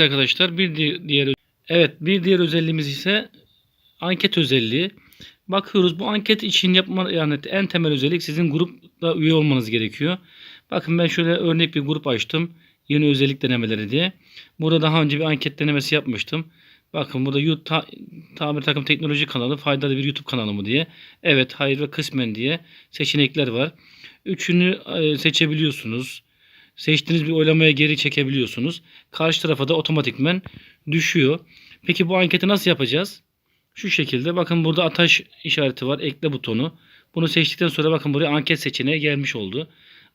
ise arkadaşlar bir di- diğer evet bir diğer özelliğimiz ise anket özelliği. Bakıyoruz bu anket için yapma yani en temel özellik sizin grupla üye olmanız gerekiyor. Bakın ben şöyle örnek bir grup açtım. Yeni özellik denemeleri diye. Burada daha önce bir anket denemesi yapmıştım. Bakın burada YouTube ta, Tamir Takım Teknoloji kanalı faydalı bir YouTube kanalı mı diye. Evet, hayır ve kısmen diye seçenekler var. Üçünü e, seçebiliyorsunuz. Seçtiğiniz bir oylamaya geri çekebiliyorsunuz. Karşı tarafa da otomatikmen düşüyor. Peki bu anketi nasıl yapacağız? Şu şekilde bakın burada ataş işareti var. Ekle butonu. Bunu seçtikten sonra bakın buraya anket seçeneği gelmiş oldu.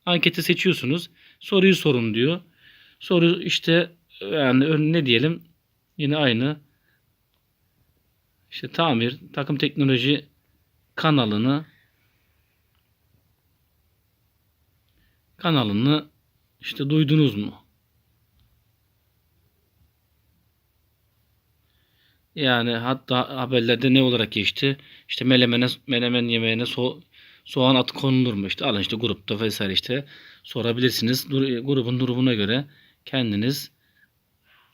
Anketi seçiyorsunuz. Soruyu sorun diyor. Soru işte yani ne diyelim yine aynı. İşte tamir, takım teknoloji kanalını kanalını işte duydunuz mu? Yani hatta haberlerde ne olarak geçti? İşte melemene, menemen yemeğine so, soğan atı konulur mu? İşte alın işte grupta vesaire işte sorabilirsiniz. Dur- grubun durumuna göre kendiniz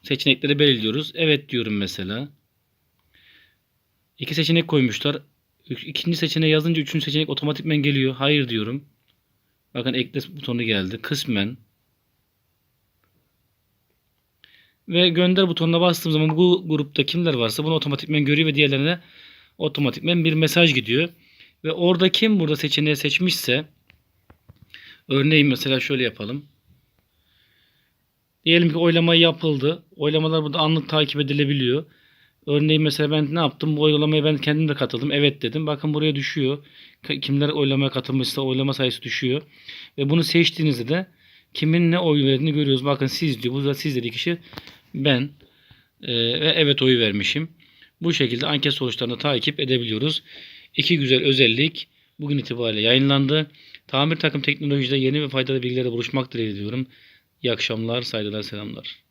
seçenekleri belirliyoruz. Evet diyorum mesela. İki seçenek koymuşlar. İkinci seçeneği yazınca üçüncü seçenek otomatikmen geliyor. Hayır diyorum. Bakın ekle butonu geldi. Kısmen. Ve gönder butonuna bastığım zaman bu grupta kimler varsa bunu otomatikmen görüyor ve diğerlerine otomatikmen bir mesaj gidiyor. Ve orada kim burada seçeneği seçmişse örneğin mesela şöyle yapalım. Diyelim ki oylama yapıldı. Oylamalar burada anlık takip edilebiliyor. Örneğin mesela ben ne yaptım? Bu oylamaya ben kendim de katıldım. Evet dedim. Bakın buraya düşüyor. Kimler oylamaya katılmışsa oylama sayısı düşüyor. Ve bunu seçtiğinizde de kimin ne oy verdiğini görüyoruz. Bakın siz diyor. Bu da siz dediği kişi ben. Ee, ve evet oyu vermişim. Bu şekilde anket sonuçlarını takip edebiliyoruz. İki güzel özellik bugün itibariyle yayınlandı. Tamir takım teknolojide yeni ve faydalı bilgilere buluşmak dileğiyle diyorum. İyi akşamlar, saygılar, selamlar.